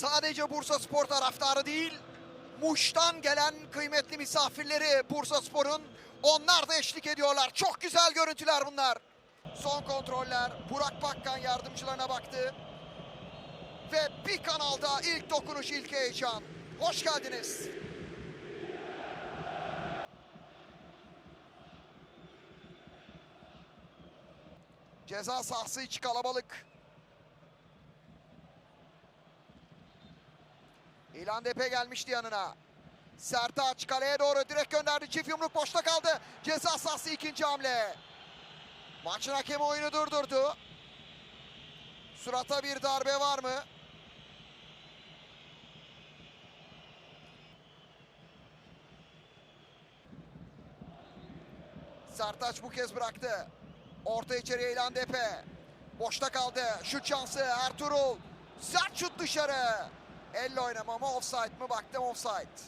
Sadece Bursa Spor taraftarı değil, Muş'tan gelen kıymetli misafirleri Bursa Spor'un onlar da eşlik ediyorlar. Çok güzel görüntüler bunlar. Son kontroller. Burak Bakkan yardımcılarına baktı. Ve bir kanalda ilk dokunuş, ilk heyecan. Hoş geldiniz. Ceza sahası içi kalabalık. İlan Depe gelmişti yanına. Sertaç kaleye doğru direkt gönderdi. Çift yumruk boşta kaldı. Ceza sahası ikinci hamle. Maçın hakemi oyunu durdurdu. Surata bir darbe var mı? Sertaç bu kez bıraktı. Orta içeriye İlan Depe. Boşta kaldı. Şut şansı Ertuğrul. Sert şut dışarı. Elle oynama mı offside mı? Baktım offside.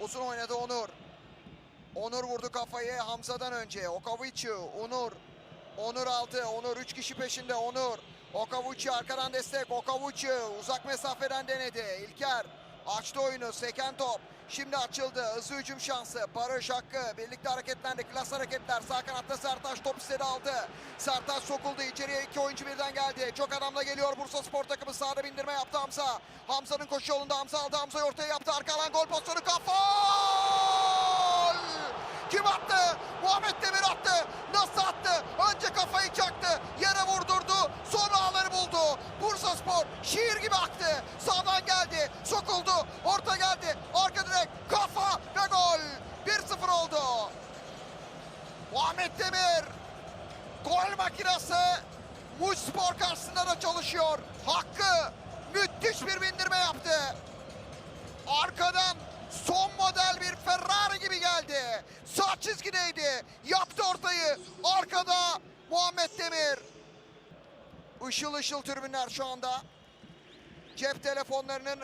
Uzun oynadı Onur. Onur vurdu kafayı Hamza'dan önce. Okavici, Onur. Onur aldı. Onur 3 kişi peşinde. Onur. Okavuçi arkadan destek. Okavuçi uzak mesafeden denedi. İlker açtı oyunu. Seken top. Şimdi açıldı. Hızlı hücum şansı. Barış Hakkı. Birlikte hareketlendi. Klas hareketler. Sağ kanatta Sertaç top istedi aldı. Sertaç sokuldu. İçeriye iki oyuncu birden geldi. Çok adamla geliyor Bursa Spor takımı. Sağda bindirme yaptı Hamza. Hamza'nın koşu yolunda Hamza aldı. Hamza'yı ortaya yaptı. Arka alan gol pozisyonu. Kafa! Kim attı? Muhammed Demir attı. Nasıl attı? Önce kafayı çaktı. Yere vurdurdu. Sonra ağları buldu. Bursa Spor şiir gibi aktı. Sağdan geldi. Sokuldu. Orta geldi. Arka direk. Kafa ve gol. 1-0 oldu. Muhammed Demir. Gol makinesi. Muş Spor karşısında da çalışıyor. Hakkı müthiş bir bindirme yaptı. Arkadan son model bir Ferrari gibi geldi. Sağ çizgideydi. Yaptı ortayı. Arkada Muhammed Demir. Işıl ışıl tribünler şu anda. Cep telefonlarının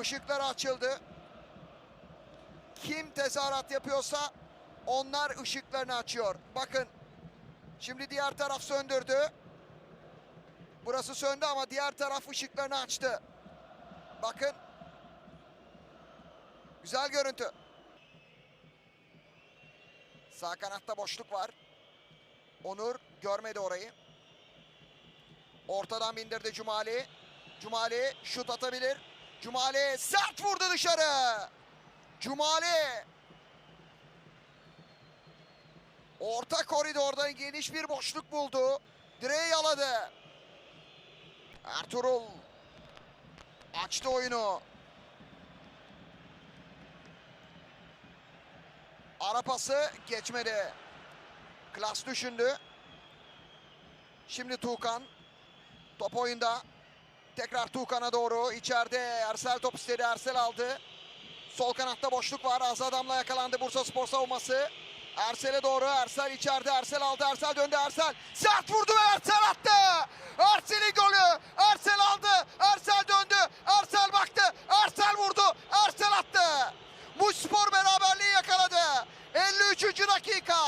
ışıkları açıldı. Kim tezahürat yapıyorsa onlar ışıklarını açıyor. Bakın. Şimdi diğer taraf söndürdü. Burası söndü ama diğer taraf ışıklarını açtı. Bakın. Güzel görüntü. Sağ kanatta boşluk var. Onur görmedi orayı. Ortadan bindirdi Cumali. Cumali şut atabilir. Cumali sert vurdu dışarı. Cumali. Orta koridorda geniş bir boşluk buldu. Direği yaladı. Ertuğrul açtı oyunu. Ara pası geçmedi. Klas düşündü. Şimdi Tuğkan. Top oyunda. Tekrar Tuğkan'a doğru. içeride Ersel top istedi. Ersel aldı. Sol kanatta boşluk var. Az adamla yakalandı Bursa Spor savunması. Ersel'e doğru. Ersel içeride. Ersel aldı. Ersel döndü. Ersel sert vurdu ve Ersel attı. Ersel'in golü. Ersel aldı. Ersel döndü. Ersel baktı. Ersel vurdu. Ersel attı. Muş Spor beraberliği yakaladı. 53. dakika.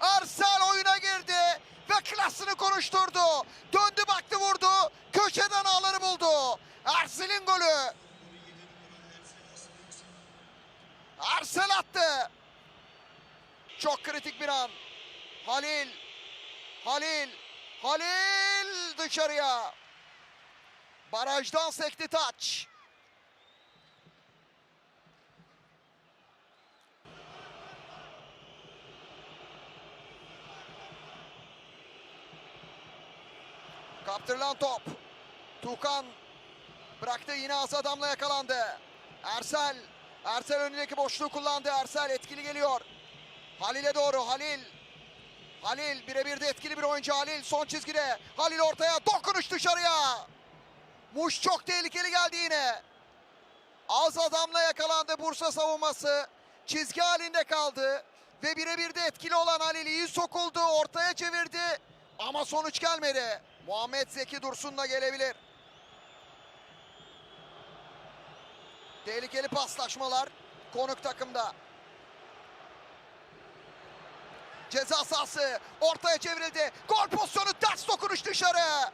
Ersel oyuna girdi ve klasını konuşturdu. Döndü baktı vurdu. Köşeden ağları buldu. Ersel'in golü. Ersel attı. Çok kritik bir an. Halil. Halil. Halil dışarıya. Barajdan sekti taç. Kaptırılan top. Tukan bıraktı yine az adamla yakalandı. Ersel. Ersel önündeki boşluğu kullandı. Ersel etkili geliyor. Halil'e doğru Halil. Halil birebir de etkili bir oyuncu Halil son çizgide. Halil ortaya dokunuş dışarıya. Muş çok tehlikeli geldi yine. Az adamla yakalandı Bursa savunması. Çizgi halinde kaldı. Ve birebir de etkili olan Halil iyi sokuldu. Ortaya çevirdi. Ama sonuç gelmedi. Muhammed Zeki Dursun da gelebilir. Tehlikeli paslaşmalar konuk takımda. Ceza sahası ortaya çevrildi. Gol pozisyonu ters dokunuş dışarı.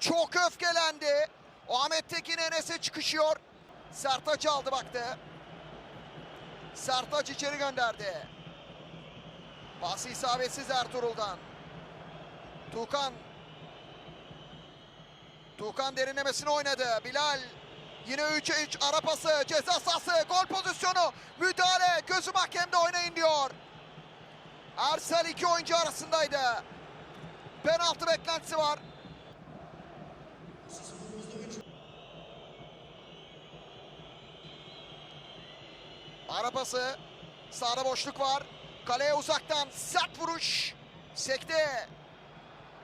Çok öfkelendi. Ahmet Tekin Enes'e çıkışıyor. Sertaç aldı baktı. Sertaç içeri gönderdi. Pası isabetsiz Ertuğrul'dan. Tuğkan. Tuğkan derinlemesine oynadı. Bilal yine 3'e 3 ara pası, ceza sahası, gol pozisyonu, müdahale, gözüm hakemde oynayın diyor. Ersel iki oyuncu arasındaydı. Penaltı beklentisi var. Ara pası. Sağda boşluk var. Kaleye uzaktan sert vuruş. Sekte.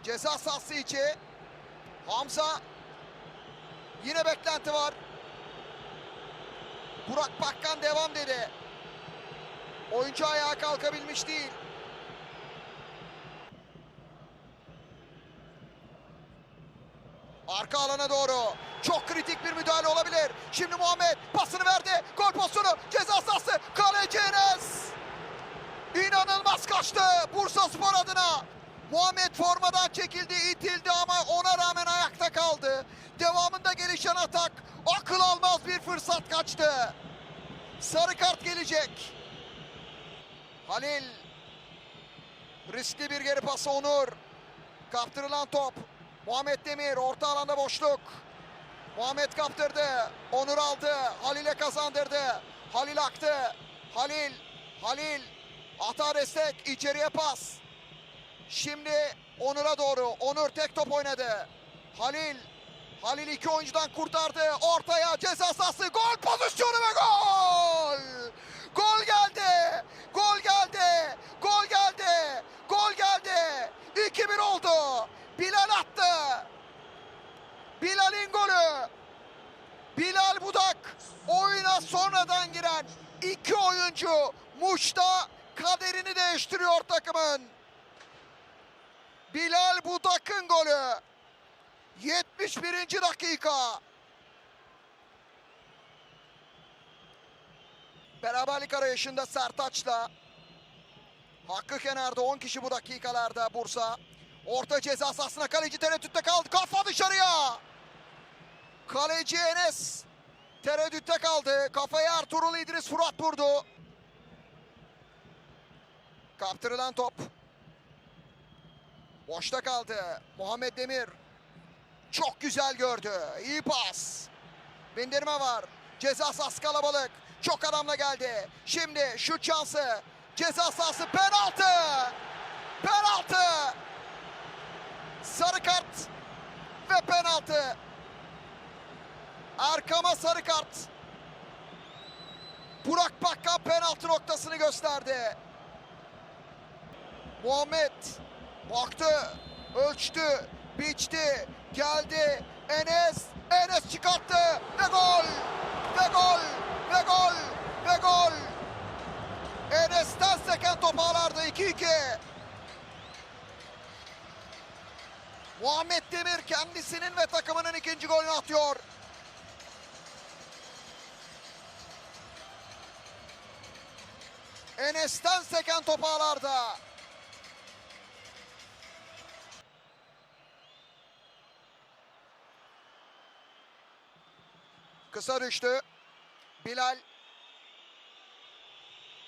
Ceza sahası içi. Hamza. Yine beklenti var. Burak Bakkan devam dedi. Oyuncu ayağa kalkabilmiş değil. Arka alana doğru. Çok kritik bir müdahale olabilir. Şimdi Muhammed pasını verdi. Gol pozisyonu. Ceza sahası. Kaleci Enes. İnanılmaz kaçtı Bursa Spor adına. Muhammed formadan çekildi, itildi ama ona rağmen ayakta kaldı. Devamında gelişen atak akıl almaz bir fırsat kaçtı. Sarı kart gelecek. Halil. Riskli bir geri pası Onur. Kaptırılan top. Muhammed Demir orta alanda boşluk. Muhammed kaptırdı. Onur aldı. Halil'e kazandırdı. Halil aktı. Halil. Halil. Ata destek. içeriye pas. Şimdi Onur'a doğru. Onur tek top oynadı. Halil. Halil iki oyuncudan kurtardı. Ortaya ceza sahası. Gol pozisyonu ve gol. Gol geldi. Gol geldi. Gol geldi. Gol geldi. 2-1 oldu. Bilal attı. Bilal'in golü. Bilal Budak oyuna sonradan giren iki oyuncu Muş'ta kaderini değiştiriyor takımın. Bilal Budak'ın golü. 71. dakika. Beraberlik arayışında Sertaç'la Hakkı kenarda 10 kişi bu dakikalarda Bursa. Orta ceza sahasına kaleci tereddütte kaldı. Kafa dışarıya. Kaleci Enes tereddütte kaldı. Kafaya Ertuğrul İdris Fırat vurdu. Kaptırılan top. Boşta kaldı. Muhammed Demir. Çok güzel gördü. İyi pas. Bindirme var. Ceza sahası kalabalık. Çok adamla geldi. Şimdi şut şansı. Ceza sahası penaltı. Penaltı. Sarı kart ve penaltı. Arkama sarı kart. Burak Bakkan penaltı noktasını gösterdi. Muhammed baktı, ölçtü, biçti, geldi. Enes, Enes çıkarttı ve gol! Ve gol! Ve gol! Ve gol! Enes'ten seken top ağlardı 2-2. Muhammed Demir kendisinin ve takımının ikinci golünü atıyor. Enes'ten seken top ağlarda. Kısa düştü. Bilal.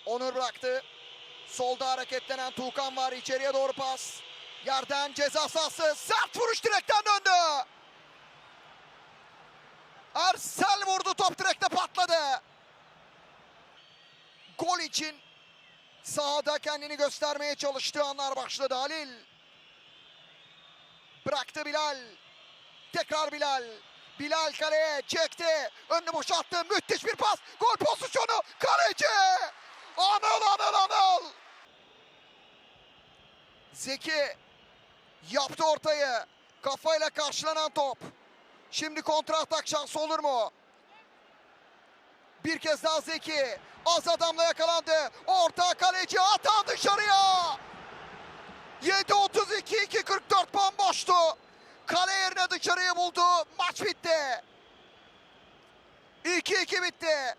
Onur bıraktı. Solda hareketlenen Tuğkan var. İçeriye doğru pas. Yerden ceza sahası. Sert vuruş direkten döndü. Ersel vurdu. Top direkte patladı. Gol için sahada kendini göstermeye çalıştığı anlar başladı Halil. Bıraktı Bilal. Tekrar Bilal. Bilal kaleye çekti. Önünü boşalttı. Müthiş bir pas. Gol pozisyonu. Kaleci. Anıl Anıl Anıl. Zeki yaptı ortayı. Kafayla karşılanan top. Şimdi kontra atak şansı olur mu? Bir kez daha Zeki. Az adamla yakalandı. Orta kaleci atan dışarıya. 7.32 2.44 bomboştu. Kale yerine dışarıya buldu. Maç bitti. 2-2 bitti.